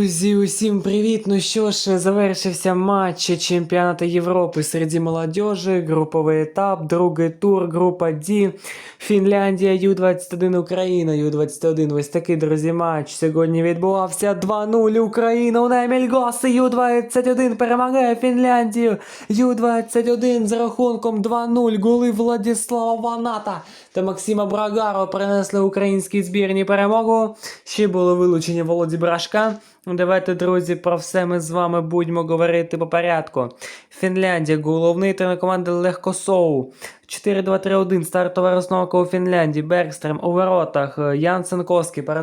Друзі, усім привіт! Ну що ж, завершився матч чемпіонату Європи серед молодежі, груповий етап, другий тур, група D, Фінляндія, Ю-21, Україна, Ю-21. Ось такий, друзі, матч сьогодні відбувався 2-0 Україна у Немельгоси, Ю-21 перемагає Фінляндію, Ю-21 з рахунком 2-0, голи Владислава Ваната та Максима Брагаро принесли українській збірні перемогу. Ще було вилучення Володі Брашка. Давайте, друзі, про все ми з вами будемо говорити по порядку. Фінляндія, головний тренер команди Легко Соу. 4-2-3-1, стартова розновка у Фінляндії. Бергстрем у воротах, Ян Сенковський, пара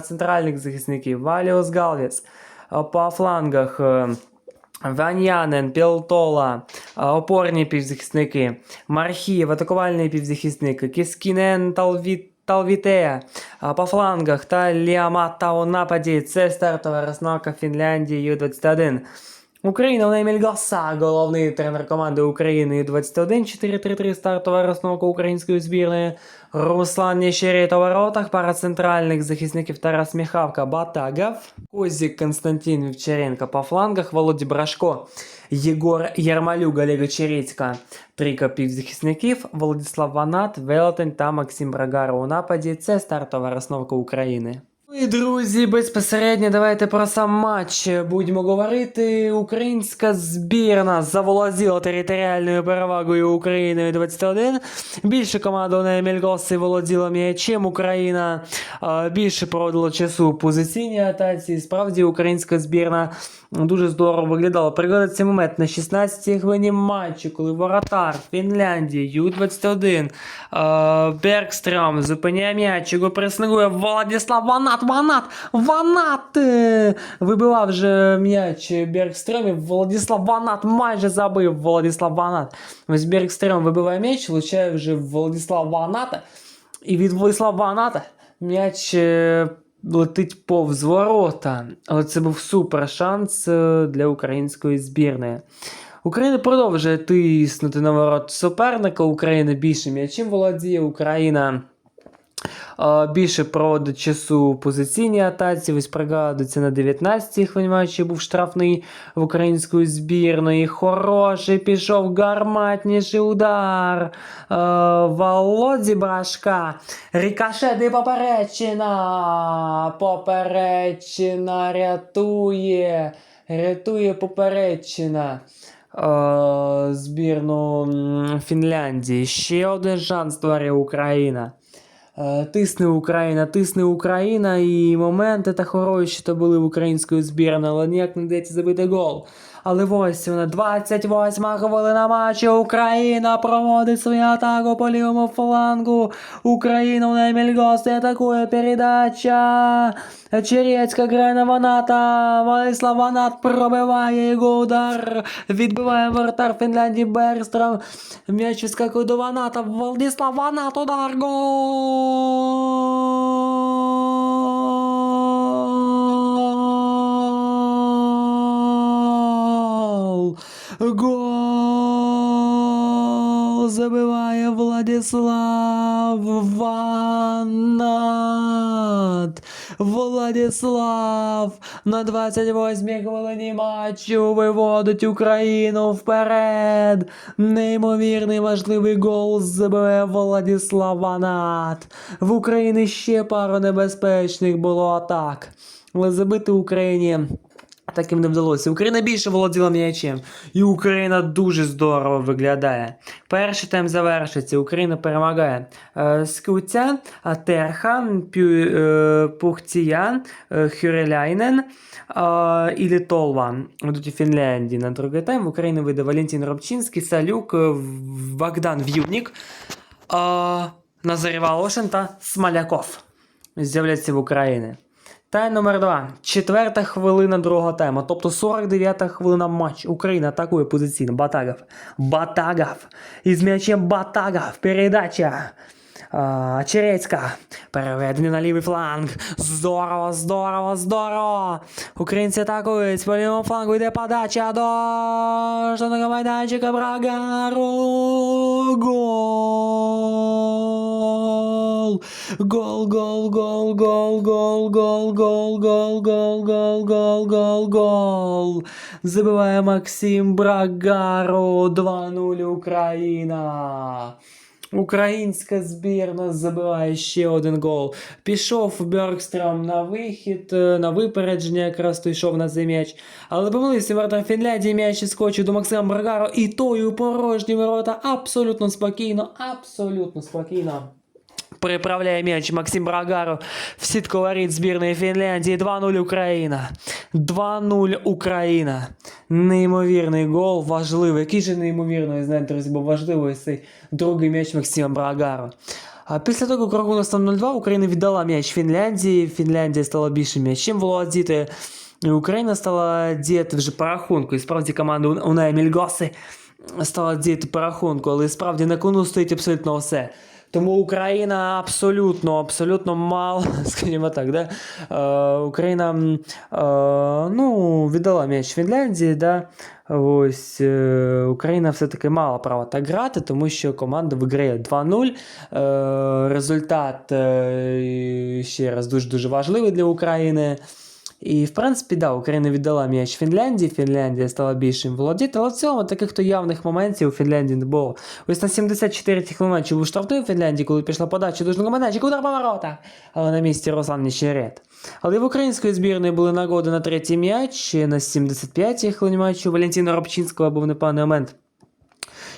захисників, Валіос Галвіс. Е, По флангах е, Ваньянен, Пілтола, е, опорні півзахисники, Мархієв, атакувальний півзахисник, Кіскінен, Талвіт. Талвітея по флангах та Ліамата у нападі. Це стартова розновка Фінляндії Ю-21. Україна Неміль Госа, головний тренер команди України Ю-21, 4-3-3 стартова розновка української збірної. Руслан Нещерет у воротах, пара центральних захисників Тарас Міхавка, Батагов, Козік Константин Вівчаренко по флангах, Володі Брашко, Єгор Ярмалюк, Олега Черецька, трійка півзахисників, Владислав Ванат, Велетень та Максим Брагаро у нападі. Це стартова розновка України. І друзі, безпосередньо давайте про сам матч будемо говорити. Українська збірна заволоділа територіальною перевагою Україною 21. Більше команда Мельгоси володіла м'ячем. Україна більше проводила часу в позиційній атаці. Справді українська збірна дуже здорово виглядала. Пригадується момент на 16-й хвилині матчу, коли воротар Фінляндії Ю-21 е, Бергстром зупиняє м'яч, його преслідує Владислав Ванат, Ванат, Ванат! е, Вибивав вже м'яч Бергстром, і Владислав Ванат майже забив Владислав Ванат. Ось Бергстром вибиває м'яч, влучає вже Владислав Ваната. І від Владислава Ваната м'яч е, летить повз ворота. Але це був супер шанс е, для української збірної. Україна продовжує тиснути на ворот суперника. Україна більше м'ячем володіє. Україна більше проводить часу позиційній атаці. Ось пригадується на 19-й хвилині був штрафний в української збірної. Хороший пішов гарматніший удар. Володі Брашка. Рікошет і поперечина. Поперечина рятує. Рятує поперечина. Збірну Фінляндії. Ще один шанс створює Україна. Е, Тисне Україна, тисне Україна, і моменти та хороші то були в української збірної, але ніяк не йдеться забити гол. Але ось вона, 28 хвилина матчу. Україна проводить свою атаку по лівому флангу. Україна у Немельгости атакує передача. Черецька грає на Ваната. Владислав Ванат пробиває його удар. Відбиває воротар Фінляндії Берстром. М'яч вискакує до Ваната. Владислав Ванат удар. Гол! Гол! Забиває Владислав Ванат! Владислав на 28-й хвилині матчу виводить Україну вперед. Неймовірний важливий гол забиває Владислав Ванат. В Україні ще пару небезпечних було атак. Але забити Україні таким не вдалося. Україна більше володіла м'ячем. І Україна дуже здорово виглядає. Перший тайм завершиться. Україна перемагає. Е, Скуця, Терха, Пю, е, е, Хюреляйнен і Літолва. Будуть у Фінляндії на другий тайм. В Україну вийде Валентин Робчинський, Салюк, Богдан В'юднік, е, Назарій Волошин та Смоляков. З'являться в Україні. Тайм номер 2. Четверта хвилина другого тайму. Тобто 49-та хвилина матч. Україна атакує позиційно. Батагов. Батагов. Із м'ячем Батагов. Передача. А, Черецька. Переведення на лівий фланг. Здорово, здорово, здорово. Українці атакують. По лівому флангу йде подача до штатного майданчика Брагару. Гол. гол. Гол, гол, гол, гол, гол, гол, гол, гол, гол, гол, гол, гол, гол. Забиває Максим Брагаро. 2-0 Україна. Українська збірна забиває ще один гол. Пішов Бергстром на вихід, е, на випередження, якраз то йшов на цей м'яч. Але помилився ворота Фінляндії, м'яч іскочив до Максима Брагаро, і той у порожні ворота абсолютно спокійно, абсолютно спокійно. Приправляє м'яч Максим Брагаро в сітку воріт збірної Фінляндії. 2-0 Україна. 2-0 Україна. Неймовірний гол, важливий. Який же неймовірний, знаєте, друзі, бо важливий цей другий м'яч Максима Брагаро. А після того, як рахунок став 0-2, Україна віддала м'яч Фінляндії. Фінляндія стала більшим м'ячем володіти. І Україна стала діяти вже по рахунку. І справді команда Унай стала діяти по рахунку, але справді на кону стоїть абсолютно все. Тому Україна абсолютно, абсолютно мало, скажімо так, да? е, Україна е, ну, віддала м'яч Фінляндії, да? Ось е, Україна все-таки мала право так грати, тому що команда виграє 2-0. Е, результат е, ще раз дуже-дуже важливий для України. І, в принципі, да, Україна віддала м'яч Фінляндії, Фінляндія стала більшим володіти, але в цілому таких то явних моментів у Фінляндії не було. Ось на 74-й хвилині був штрафний у Фінляндії, коли пішла подача до комендантчика, удар по воротах, але на місці Руслан Нещерет. Але в української збірної були нагоди на третій м'яч, на 75-й хвилині матчу Валентина Робчинського був непевний момент.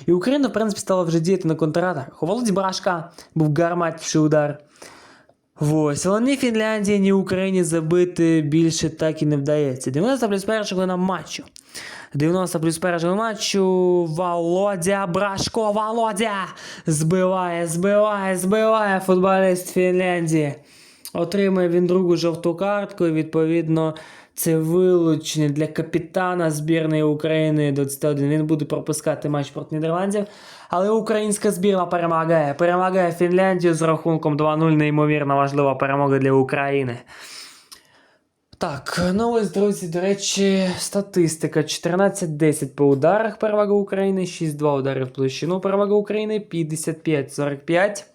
І Україна, в принципі, стала вже діяти на контратаках. У Володі Брашка був гарматніший удар. Ось, але ні Фінляндії, ні Україні забити більше так і не вдається. 90 плюс перша хвилина матчу. 90 плюс першого матчу Володя Брашко, Володя! Збиває, збиває, збиває футболіст Фінляндії. Отримує він другу жовту картку, і відповідно це вилучення для капітана збірної України 21. Він буде пропускати матч проти Нідерландів. Але українська збірна перемагає. Перемагає Фінляндію з рахунком 2-0. Неймовірно важлива перемога для України. Так, ну ось, друзі, до речі, статистика: 14-10 по ударах перевага України, 6-2 удари в площину перевага України, 55-45.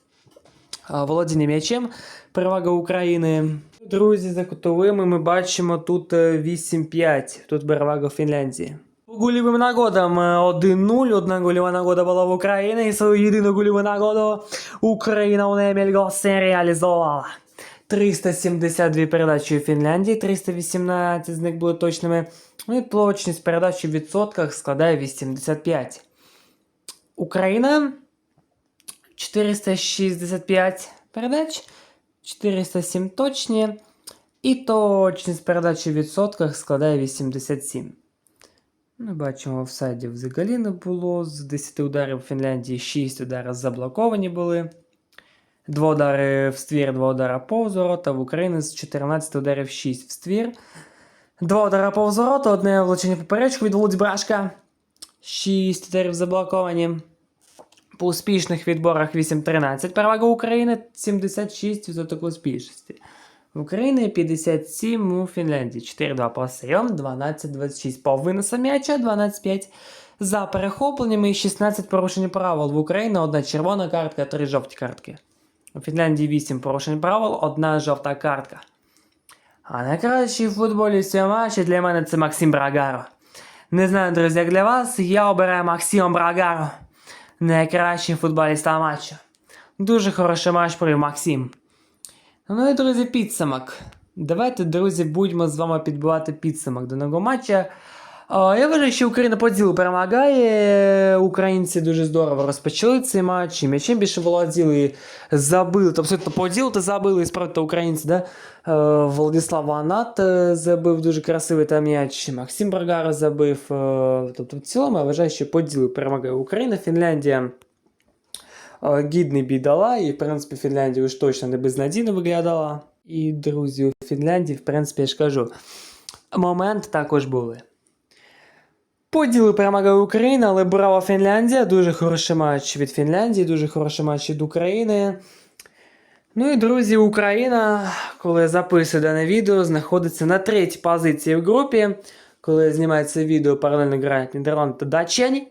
Володіння м'ячем перевага України. Друзі, за кутовими ми бачимо тут е, 8-5. Тут перевага Фінляндії. Гольовим нагодам е, 1-0. Одна гольова нагода була в Україні. І свою єдину гольову нагоду Україна у Немельгосе реалізувала. 372 передачі у Фінляндії, 318 з них були точними. Ну і точність передач у відсотках складає 85. Україна 465 передач, 407 точні. І точність передачі в відсотках складає 87. Ми бачимо, офсайдів взагалі не було. З 10 ударів у Фінляндії 6 ударів заблоковані були. Два удари в ствір, два удари повз ворота. В Україні з 14 ударів 6 в ствір. Два удари повз ворота, одне влучення поперечку від Володі Брашка. 6 ударів заблоковані. По успішних відборах 8-13. Перевага України 76% успішності. В Україні 57 у Фінляндії. 4-2 по прийом, 12-26 по виносу м'яча, 12-5 за перехопленнями і 16 порушень правил. В Україні одна червона картка, 3 жовті картки. У Фінляндії 8 порушень правил, одна жовта картка. А найкращий в футболі цього матчі для мене це Максим Брагаро. Не знаю, друзі, як для вас, я обираю Максима Брагаро. Найкращим футболістом матчу. Дуже хороший матч провів Максим. Ну і друзі, підсумок. Давайте, друзі, будемо з вами підбивати підсумок даного матча. Я вважаю, що Україна по ділу перемагає. Українці дуже здорово розпочали цей матч. І м'ячем більше володіли, забили. Тобто абсолютно по ділу то забили і справді українці, да? Е, Владислав Ванат е, забив дуже красивий там м'яч. Максим Брагаро забив. Е, Тобто, в цілому я вважаю, що по ділу перемагає Україна, Фінляндія. Гідний бій дала, і в принципі Фінляндія уж точно не безнадійно виглядала. І, друзі, у Фінляндії, в принципі, я ж кажу, момент також були. Поділи перемагає Україна, але браво Фінляндія. Дуже хороший матч від Фінляндії, дуже хороший матч від України. Ну і друзі, Україна, коли я записую дане відео, знаходиться на третій позиції в групі. Коли я знімаю це відео, паралельно грають Нідерланди та Датчані.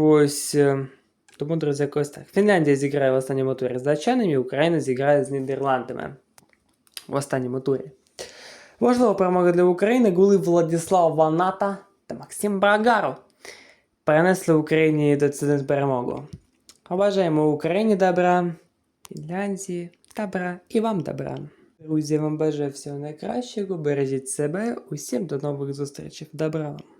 Ось. е, Тому, друзі, якось так. Фінляндія зіграє в останньому турі з датчанами, Україна зіграє з Нідерландами в останньому турі. Важлива перемога для України голи Владислав Ваната та Максим Брагару перенесли Україні до цього перемогу. Побажаємо Україні добра, Фінляндії добра і вам добра. Друзі, вам бажаю всього найкращого, бережіть себе, усім до нових зустрічей. Добра вам!